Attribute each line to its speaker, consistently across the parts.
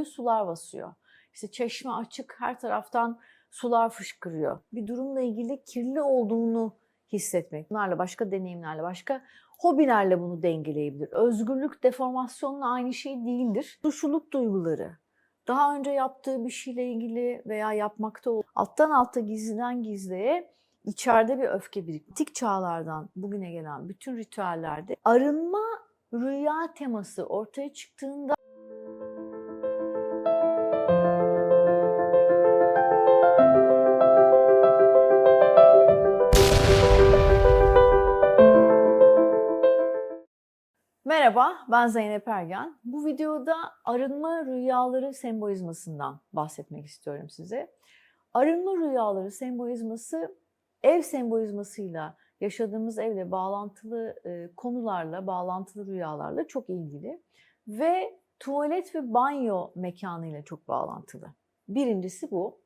Speaker 1: boyu sular basıyor. İşte çeşme açık, her taraftan sular fışkırıyor. Bir durumla ilgili kirli olduğunu hissetmek. Bunlarla başka deneyimlerle, başka hobilerle bunu dengeleyebilir. Özgürlük deformasyonla aynı şey değildir. Suçluluk duyguları, daha önce yaptığı bir şeyle ilgili veya yapmakta olduğu alttan alta gizliden gizliye içeride bir öfke birikti. Antik çağlardan bugüne gelen bütün ritüellerde arınma rüya teması ortaya çıktığında Merhaba, ben Zeynep Ergen. Bu videoda arınma rüyaları sembolizmasından bahsetmek istiyorum size. Arınma rüyaları sembolizması ev sembolizmasıyla yaşadığımız evle bağlantılı e, konularla, bağlantılı rüyalarla çok ilgili ve tuvalet ve banyo mekanıyla çok bağlantılı. Birincisi bu.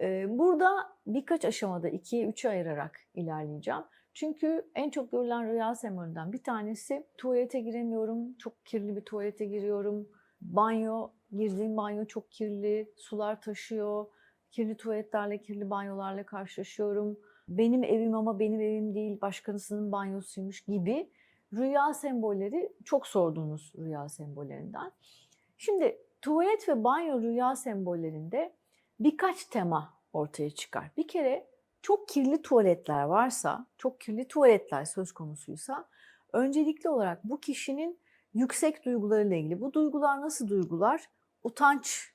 Speaker 1: E, burada birkaç aşamada ikiye üçe ayırarak ilerleyeceğim. Çünkü en çok görülen rüya sembolünden bir tanesi tuvalete giremiyorum, çok kirli bir tuvalete giriyorum. Banyo, girdiğim banyo çok kirli, sular taşıyor, kirli tuvaletlerle, kirli banyolarla karşılaşıyorum. Benim evim ama benim evim değil, başkasının banyosuymuş gibi rüya sembolleri çok sorduğunuz rüya sembollerinden. Şimdi tuvalet ve banyo rüya sembollerinde birkaç tema ortaya çıkar. Bir kere çok kirli tuvaletler varsa, çok kirli tuvaletler söz konusuysa öncelikli olarak bu kişinin yüksek duygularıyla ilgili. Bu duygular nasıl duygular? Utanç,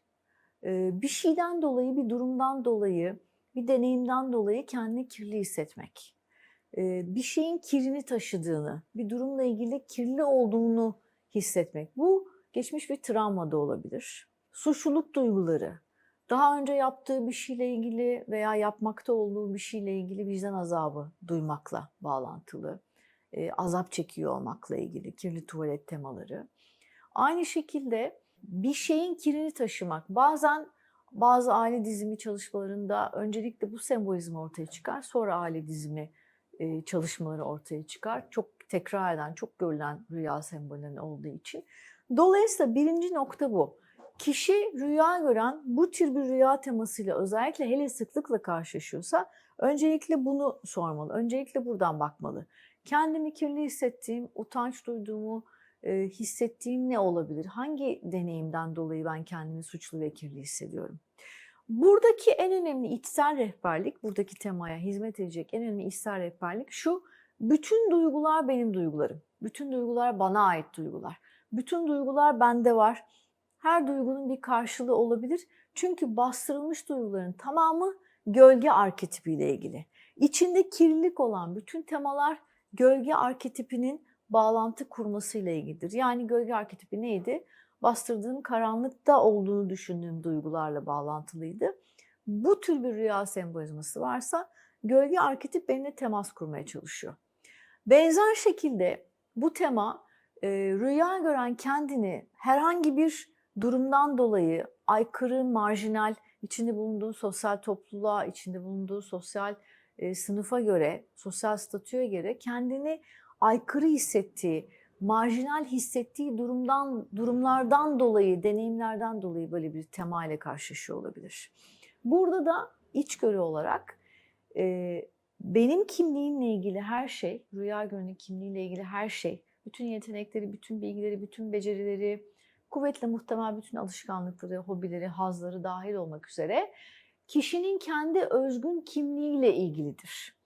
Speaker 1: bir şeyden dolayı, bir durumdan dolayı, bir deneyimden dolayı kendini kirli hissetmek. Bir şeyin kirini taşıdığını, bir durumla ilgili kirli olduğunu hissetmek. Bu geçmiş bir travma da olabilir. Suçluluk duyguları, daha önce yaptığı bir şeyle ilgili veya yapmakta olduğu bir şeyle ilgili vicdan azabı duymakla bağlantılı. E, azap çekiyor olmakla ilgili kirli tuvalet temaları. Aynı şekilde bir şeyin kirini taşımak. Bazen bazı aile dizimi çalışmalarında öncelikle bu sembolizm ortaya çıkar. Sonra aile dizimi e, çalışmaları ortaya çıkar. Çok tekrar eden, çok görülen rüya sembolleri olduğu için. Dolayısıyla birinci nokta bu. Kişi rüya gören bu tür bir rüya temasıyla özellikle hele sıklıkla karşılaşıyorsa öncelikle bunu sormalı. Öncelikle buradan bakmalı. Kendimi kirli hissettiğim, utanç duyduğumu e, hissettiğim ne olabilir? Hangi deneyimden dolayı ben kendimi suçlu ve kirli hissediyorum? Buradaki en önemli içsel rehberlik, buradaki temaya hizmet edecek en önemli içsel rehberlik şu. Bütün duygular benim duygularım. Bütün duygular bana ait duygular. Bütün duygular bende var her duygunun bir karşılığı olabilir. Çünkü bastırılmış duyguların tamamı gölge arketipiyle ilgili. İçinde kirlilik olan bütün temalar gölge arketipinin bağlantı kurmasıyla ilgilidir. Yani gölge arketipi neydi? Bastırdığım karanlıkta olduğunu düşündüğüm duygularla bağlantılıydı. Bu tür bir rüya sembolizması varsa gölge arketip benimle temas kurmaya çalışıyor. Benzer şekilde bu tema e, rüya gören kendini herhangi bir durumdan dolayı aykırı, marjinal, içinde bulunduğu sosyal topluluğa, içinde bulunduğu sosyal e, sınıfa göre, sosyal statüye göre kendini aykırı hissettiği, marjinal hissettiği durumdan durumlardan dolayı, deneyimlerden dolayı böyle bir tema ile karşılaşıyor olabilir. Burada da içgörü olarak e, benim kimliğimle ilgili her şey, rüya görünün kimliğiyle ilgili her şey, bütün yetenekleri, bütün bilgileri, bütün becerileri, kuvvetle muhtemel bütün alışkanlıkları, hobileri, hazları dahil olmak üzere kişinin kendi özgün kimliğiyle ilgilidir.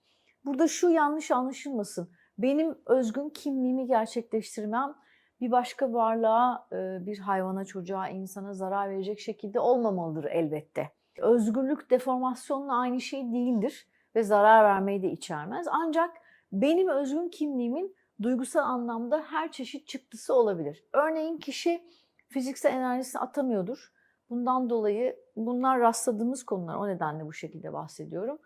Speaker 1: Burada şu yanlış anlaşılmasın. Benim özgün kimliğimi gerçekleştirmem bir başka varlığa, bir hayvana, çocuğa, insana zarar verecek şekilde olmamalıdır elbette. Özgürlük deformasyonla aynı şey değildir ve zarar vermeyi de içermez. Ancak benim özgün kimliğimin duygusal anlamda her çeşit çıktısı olabilir. Örneğin kişi fiziksel enerjisini atamıyordur. Bundan dolayı bunlar rastladığımız konular. O nedenle bu şekilde bahsediyorum.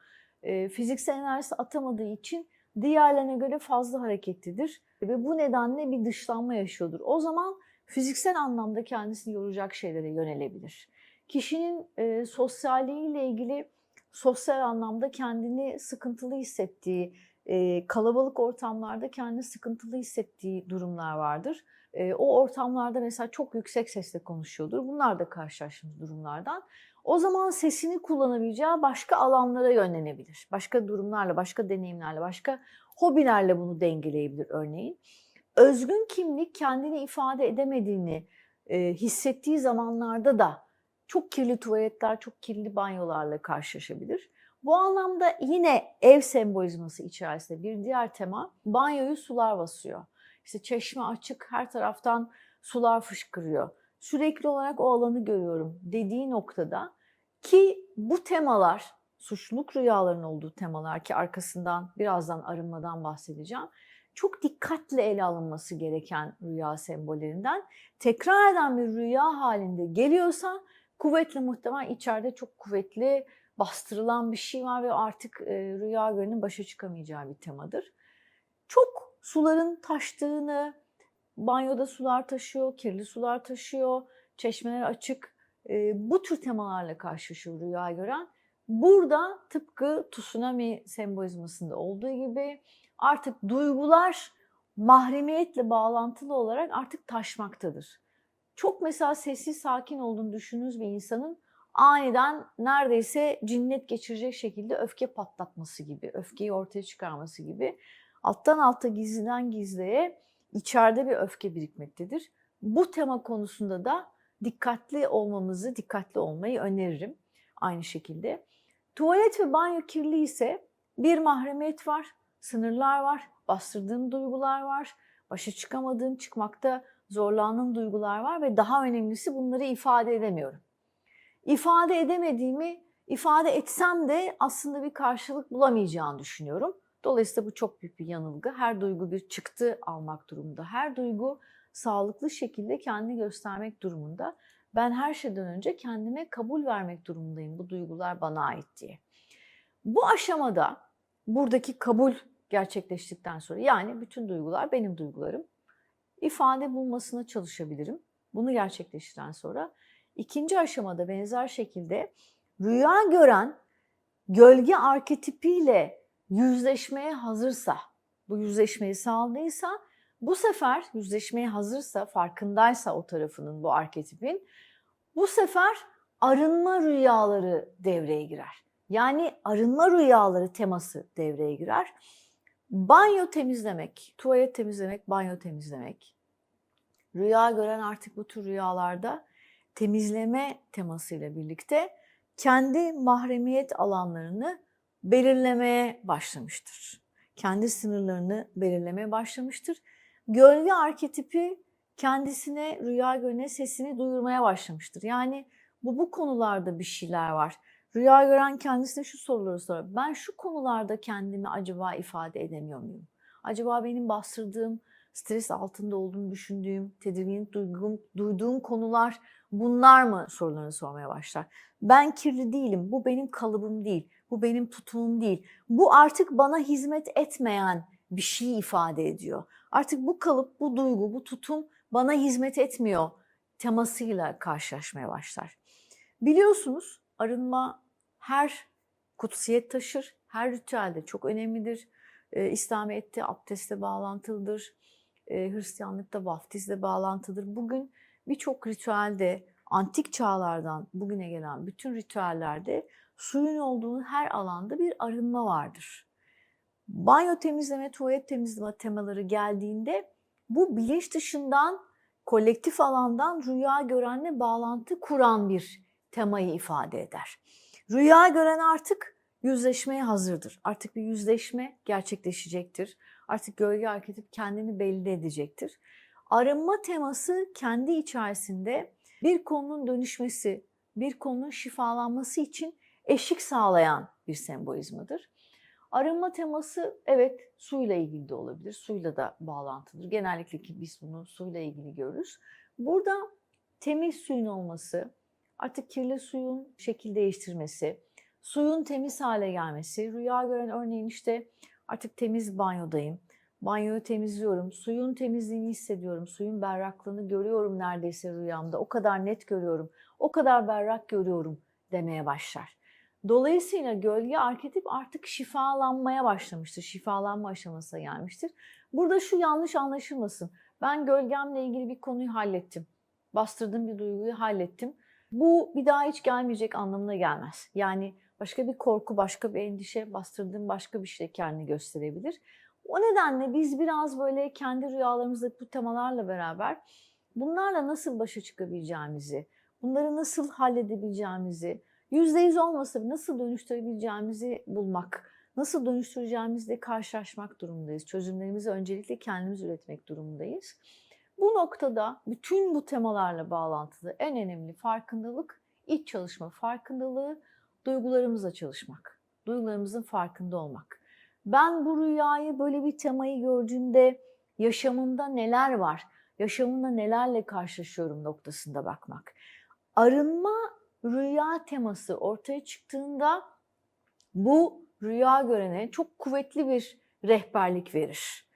Speaker 1: E, fiziksel enerjisi atamadığı için diğerlerine göre fazla hareketlidir ve bu nedenle bir dışlanma yaşıyordur. O zaman fiziksel anlamda kendisini yoracak şeylere yönelebilir. Kişinin e, sosyalliğiyle ilgili sosyal anlamda kendini sıkıntılı hissettiği, e, kalabalık ortamlarda kendini sıkıntılı hissettiği durumlar vardır. e, o ortamlarda mesela çok yüksek sesle konuşuyordur. Bunlar da karşılaştığımız durumlardan. O zaman sesini kullanabileceği başka alanlara yönlenebilir. Başka durumlarla, başka deneyimlerle, başka hobilerle bunu dengeleyebilir örneğin. Özgün kimlik kendini ifade edemediğini e, hissettiği zamanlarda da çok kirli tuvaletler, çok kirli banyolarla karşılaşabilir. Bu anlamda yine ev sembolizması içerisinde bir diğer tema banyoyu sular basıyor. İşte çeşme açık, her taraftan sular fışkırıyor. Sürekli olarak o alanı görüyorum dediği noktada ki bu temalar suçluluk rüyalarının olduğu temalar ki arkasından birazdan arınmadan bahsedeceğim. Çok dikkatle ele alınması gereken rüya sembollerinden tekrar eden bir rüya halinde geliyorsa kuvvetli muhtemel içeride çok kuvvetli bastırılan bir şey var ve artık e, rüya görenin başa çıkamayacağı bir temadır. Çok suların taştığını, banyoda sular taşıyor, kirli sular taşıyor, çeşmeler açık. E, bu tür temalarla karşılaşıyor rüya gören. Burada tıpkı tsunami sembolizmasında olduğu gibi artık duygular mahremiyetle bağlantılı olarak artık taşmaktadır. Çok mesela sessiz sakin olduğunu düşündüğünüz bir insanın aniden neredeyse cinnet geçirecek şekilde öfke patlatması gibi, öfkeyi ortaya çıkarması gibi alttan alta gizliden gizliye içeride bir öfke birikmektedir. Bu tema konusunda da dikkatli olmamızı, dikkatli olmayı öneririm aynı şekilde. Tuvalet ve banyo kirli ise bir mahremiyet var, sınırlar var, bastırdığım duygular var, başa çıkamadığım, çıkmakta zorlandığım duygular var ve daha önemlisi bunları ifade edemiyorum. İfade edemediğimi ifade etsem de aslında bir karşılık bulamayacağını düşünüyorum. Dolayısıyla bu çok büyük bir yanılgı. Her duygu bir çıktı almak durumunda. Her duygu sağlıklı şekilde kendini göstermek durumunda. Ben her şeyden önce kendime kabul vermek durumundayım bu duygular bana ait diye. Bu aşamada buradaki kabul gerçekleştikten sonra yani bütün duygular benim duygularım ifade bulmasına çalışabilirim. Bunu gerçekleştiren sonra ikinci aşamada benzer şekilde rüya gören gölge arketipiyle yüzleşmeye hazırsa, bu yüzleşmeyi sağladıysa bu sefer yüzleşmeye hazırsa, farkındaysa o tarafının bu arketipin bu sefer arınma rüyaları devreye girer. Yani arınma rüyaları teması devreye girer. Banyo temizlemek, tuvalet temizlemek, banyo temizlemek. Rüya gören artık bu tür rüyalarda temizleme temasıyla birlikte kendi mahremiyet alanlarını belirlemeye başlamıştır. Kendi sınırlarını belirlemeye başlamıştır. Gölge arketipi kendisine rüya görene sesini duyurmaya başlamıştır. Yani bu bu konularda bir şeyler var. Rüya gören kendisine şu soruları sorar. Ben şu konularda kendimi acaba ifade edemiyor muyum? Acaba benim bastırdığım, stres altında olduğumu düşündüğüm, tedirginlik duyduğum, duyduğum konular bunlar mı sorularını sormaya başlar. Ben kirli değilim, bu benim kalıbım değil, bu benim tutumum değil. Bu artık bana hizmet etmeyen bir şey ifade ediyor. Artık bu kalıp, bu duygu, bu tutum bana hizmet etmiyor temasıyla karşılaşmaya başlar. Biliyorsunuz arınma her kutsiyet taşır, her ritüelde çok önemlidir. E, İslamiyet'te abdestle bağlantılıdır, e, Hristiyanlıkta vaftizle bağlantılıdır. Bugün birçok ritüelde, antik çağlardan bugüne gelen bütün ritüellerde suyun olduğu her alanda bir arınma vardır. Banyo temizleme, tuvalet temizleme temaları geldiğinde bu bilinç dışından, kolektif alandan rüya görenle bağlantı kuran bir temayı ifade eder. Rüya gören artık yüzleşmeye hazırdır. Artık bir yüzleşme gerçekleşecektir. Artık gölge arketip kendini belli edecektir. Arınma teması kendi içerisinde bir konunun dönüşmesi, bir konunun şifalanması için eşik sağlayan bir sembolizmadır. Arınma teması evet suyla ilgili de olabilir. Suyla da bağlantılıdır. Genellikle ki biz bunu suyla ilgili görürüz. Burada temiz suyun olması, artık kirli suyun şekil değiştirmesi, suyun temiz hale gelmesi, rüya gören örneğin işte artık temiz banyodayım, banyoyu temizliyorum, suyun temizliğini hissediyorum, suyun berraklığını görüyorum neredeyse rüyamda, o kadar net görüyorum, o kadar berrak görüyorum demeye başlar. Dolayısıyla gölge arketip artık şifalanmaya başlamıştır, şifalanma aşamasına gelmiştir. Burada şu yanlış anlaşılmasın. Ben gölgemle ilgili bir konuyu hallettim. Bastırdığım bir duyguyu hallettim. Bu bir daha hiç gelmeyecek anlamına gelmez. Yani başka bir korku, başka bir endişe, bastırdığım başka bir şey kendini gösterebilir. O nedenle biz biraz böyle kendi rüyalarımızdaki bu temalarla beraber bunlarla nasıl başa çıkabileceğimizi, bunları nasıl halledebileceğimizi, yüzde yüz olmasa nasıl dönüştürebileceğimizi bulmak, nasıl dönüştüreceğimizle karşılaşmak durumundayız. Çözümlerimizi öncelikle kendimiz üretmek durumundayız. Bu noktada bütün bu temalarla bağlantılı en önemli farkındalık, iç çalışma farkındalığı, duygularımızla çalışmak, duygularımızın farkında olmak. Ben bu rüyayı böyle bir temayı gördüğümde yaşamımda neler var, yaşamımda nelerle karşılaşıyorum noktasında bakmak. Arınma rüya teması ortaya çıktığında bu rüya görene çok kuvvetli bir rehberlik verir.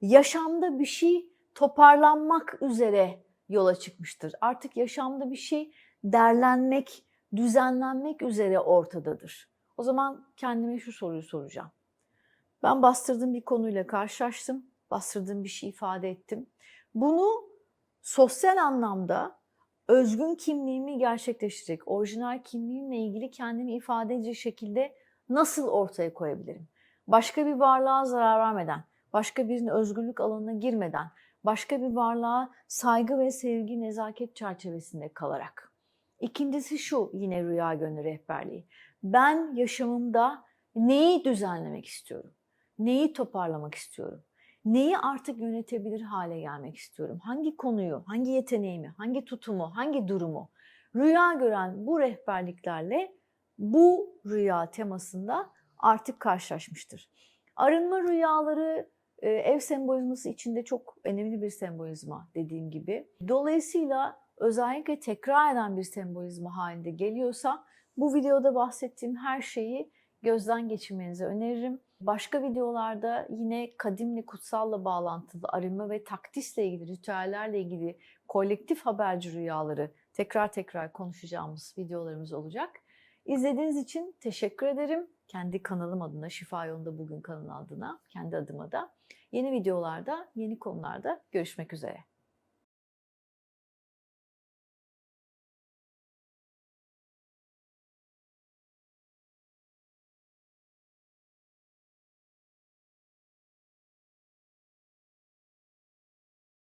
Speaker 1: Yaşamda bir şey toparlanmak üzere yola çıkmıştır. Artık yaşamda bir şey derlenmek, düzenlenmek üzere ortadadır. O zaman kendime şu soruyu soracağım. Ben bastırdığım bir konuyla karşılaştım. Bastırdığım bir şey ifade ettim. Bunu sosyal anlamda özgün kimliğimi gerçekleştirecek, orijinal kimliğimle ilgili kendimi ifade edecek şekilde nasıl ortaya koyabilirim? Başka bir varlığa zarar vermeden, başka birinin özgürlük alanına girmeden, başka bir varlığa saygı ve sevgi, nezaket çerçevesinde kalarak. İkincisi şu yine rüya gönlü rehberliği. Ben yaşamımda neyi düzenlemek istiyorum? Neyi toparlamak istiyorum? Neyi artık yönetebilir hale gelmek istiyorum? Hangi konuyu, hangi yeteneğimi, hangi tutumu, hangi durumu? Rüya gören bu rehberliklerle bu rüya temasında artık karşılaşmıştır. Arınma rüyaları e, ev sembolizması içinde çok önemli bir sembolizma dediğim gibi. Dolayısıyla özellikle tekrar eden bir sembolizma halinde geliyorsa bu videoda bahsettiğim her şeyi gözden geçirmenizi öneririm. Başka videolarda yine kadimle kutsalla bağlantılı arınma ve takdisle ilgili, ritüellerle ilgili kolektif haberci rüyaları tekrar tekrar konuşacağımız videolarımız olacak. İzlediğiniz için teşekkür ederim. Kendi kanalım adına, Şifa Yolunda Bugün kanalı adına, kendi adıma da. Yeni videolarda, yeni konularda görüşmek üzere.